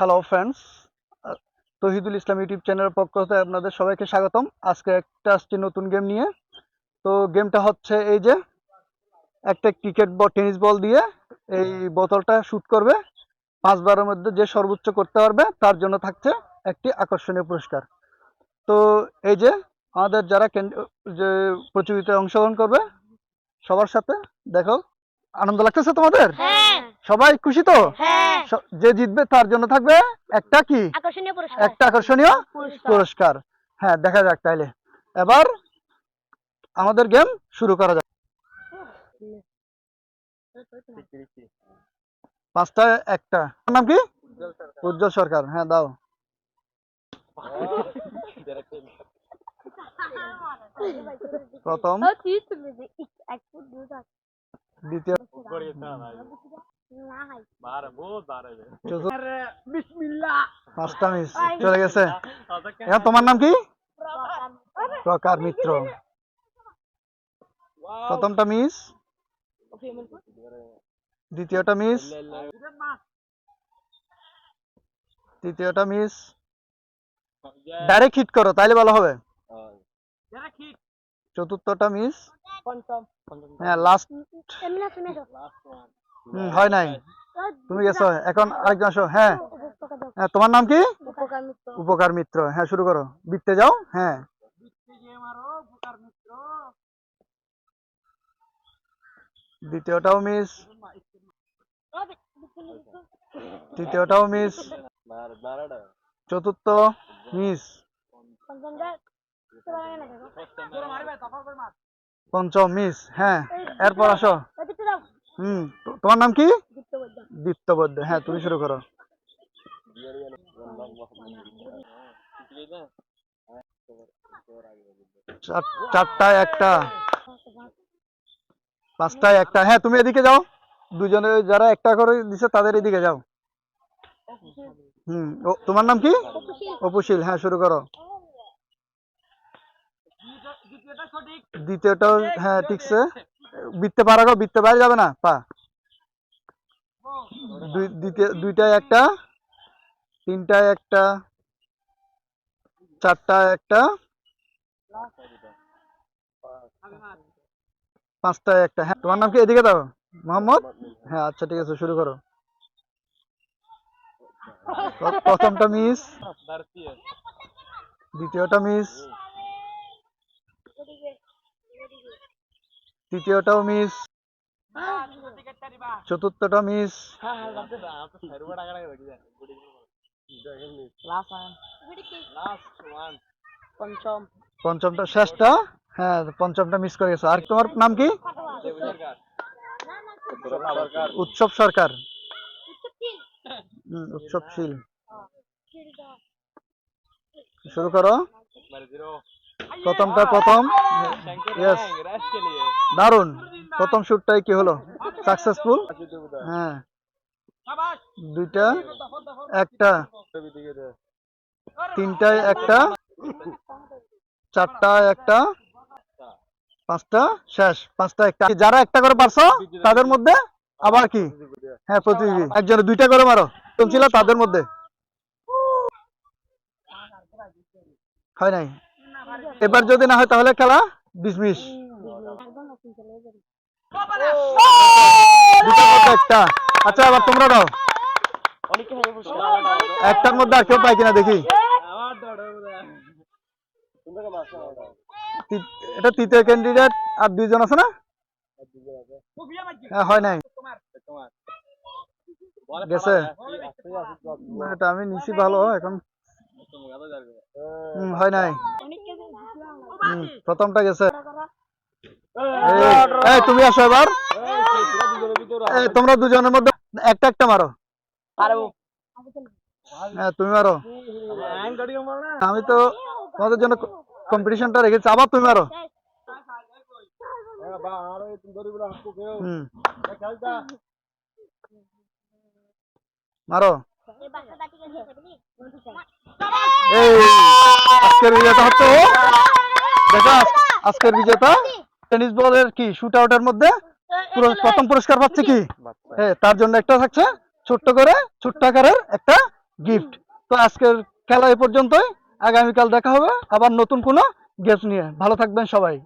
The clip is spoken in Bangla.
Hello friends Tohidul Islam YouTube চ্যানেলের পক্ষ থেকে আপনাদের সবাইকে স্বাগতম। আজকে একটা আসছে নতুন গেম নিয়ে। তো গেমটা হচ্ছে এই যে, একটা ক্রিকেট বল টেনিস বল দিয়ে এই বোতলটা শুট করবে। পাঁচবারের মধ্যে যে সর্বোচ্চ করতে পারবে, তার জন্য থাকছে একটি আকর্ষণীয় পুরস্কার। তো এই যে, আমাদের যারা যে প্রতিযোগিতায় অংশগ্রহণ করবে, সবার সাথে দেখো, আনন্দ লাগতেছে তোমাদের? হ্যাঁ। সবাই খুশি তো? হ্যাঁ। যে জিতবে তার জন্য থাকবে একটা কি? একটা আকর্ষণীয় পুরস্কার। হ্যাঁ দেখা যাক তাইলে। এবার আমাদের গেম শুরু করা যাক। পাঁচটা একটা। নাম কি? উজ্জ্বল সরকার। হ্যাঁ দাও। প্রথম। দ্বিতীয়। পাঁচটা মিস চলে গেছে এখন তোমার নাম কি প্রকার মিত্র প্রথমটা মিস দ্বিতীয়টা মিস তৃতীয়টা মিস ডাইরেক্ট হিট করো তাইলে ভালো হবে চতুর্থটা মিস হ্যাঁ লাস্ট হুম হয় নাই। তুমি গেছো? এখন আরেকজন আসো। হ্যাঁ। হ্যাঁ তোমার নাম কি? উপকার মিত্র। হ্যাঁ শুরু করো। বিকতে যাও। হ্যাঁ। দ্বিতীয়টাও মিস তৃতীয়টাও মিস চতুর্থ মিস পঞ্চম মিস হ্যাঁ এরপর আসো। হুম। তোমার নাম কি? দীপ্ত বৈদ্য হ্যাঁ তুমি শুরু করো। চার- চারটায় একটা। পাঁচটায় একটা। হ্যাঁ তুমি এদিকে যাও। দুজনে যারা একটা করে দিছে তাদের এদিকে যাও। হুম তোমার নাম কি? অপুশীল। হ্যাঁ শুরু করো। দ্বিতীয়টাও হ্যাঁ ঠিকছে বিততে পারা গো বিততে বাইরে যাবে না? পা। দুইটায় একটা তিনটায় একটা চারটায় একটা পাঁচটায় একটা। হ্যাঁ তোমার নাম কি? এদিকে দাও। মোহাম্মদ? হ্যাঁ আচ্ছা ঠিক আছে শুরু করো। প্রথমটা মিস দ্বিতীয়টা মিস তৃতীয়টাও মিস চতুর্থটা মিস পঞ্চম পঞ্চমটা শেষটা হ্যাঁ পঞ্চমটা মিস করে গেছো আর তোমার নাম কি উৎসব সরকার উৎসবশীল শুরু করো প্রথমটা প্রথম দারুণ প্রথম শুটটাই কি হলো সাকসেসফুল হ্যাঁ। দুইটা একটা। তিনটায় একটা। চারটা একটা। পাঁচটা শেষ। পাঁচটা একটা। যারা একটা করে পারছ তাদের মধ্যে আবার কি? হ্যাঁ প্রতিযোগী। একজনে দুইটা করে মারো। চলছিল তাদের মধ্যে। হয় নাই? এবার যদি না হয় তাহলে খেলা মধ্যে একটা? আচ্ছা এবার তোমরা দাও। একটার মধ্যে আর কেউ পাই কিনা দেখি। এটা তৃতীয় ক্যান্ডিডেট আর দুইজন আছে না? হ্যাঁ হয় নাই। গেছে। এটা আমি নিছি ভালো এখন। হুম, হয় নাই। হুম, প্রথমটা গেছে। এই- তুমি আসো এবার। তোমরা দুজনের মধ্যে একটা একটা মারো। হ্যাঁ তুমি মারো। আমি তো তোমাদের জন্য কম্পিটিশনটা রেখেছি আবার তুমি মারো। মারো। এই আজকের বিজেতা হচ্ছে দেখো আজকের বিজেতা টেনিস বলের কি শুট আউটের মধ্যে পুরো- প্রথম পুরস্কার পাচ্ছে কি? হ্যাঁ তার জন্য একটা থাকছে ছোট্ট করে ছোট্ট আকারের একটা গিফট। তো আজকের খেলা এ পর্যন্তই। আগামীকাল দেখা হবে। আবার নতুন কোনো গেস্ট নিয়ে। ভালো থাকবেন সবাই।